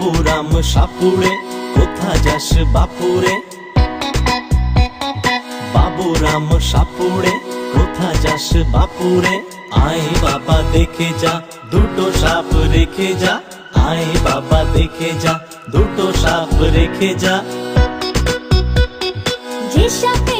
বাবুরাম সাপুড়ে কোথা যাস বাপুরে? বাবুরাম সাপুড়ে কোথা যাস বাপুরে? আয় বাবা, দেখে যা, দুটো সাপ রেখে যা। আয় বাবা, দেখে যা, দুটো সাপ রেখে যা। যে সাপের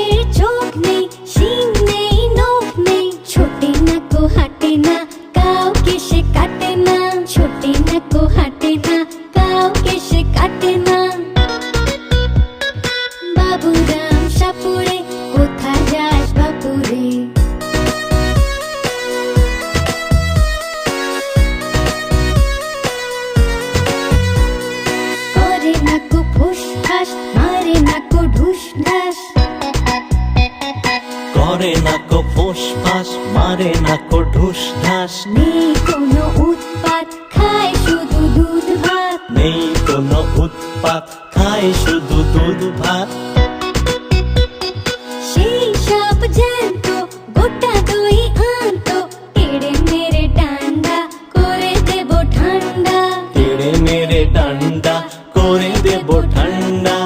বাবুরাম সাপুরে কোথা যাস বাপুরে? করে না ফুস ফাস মারে না কো ঢুস ঢাস করে না ফোঁস ফাঁস মারে না ঢুস ঢাস নেই কোনো উৎপাত খায় শুধু দুধ ভাত। নেই কোনো উৎপাত খায় শুধু দুধ ভাত। চুপ জ্যান্ত গোটা দই আনত কেড়ে মেরে টান্ডা করে দেব ঠান্ডা কেড়ে মেরে টান্ডা করে দেব ঠান্ডা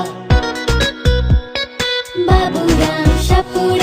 বাবুরাম সাপুর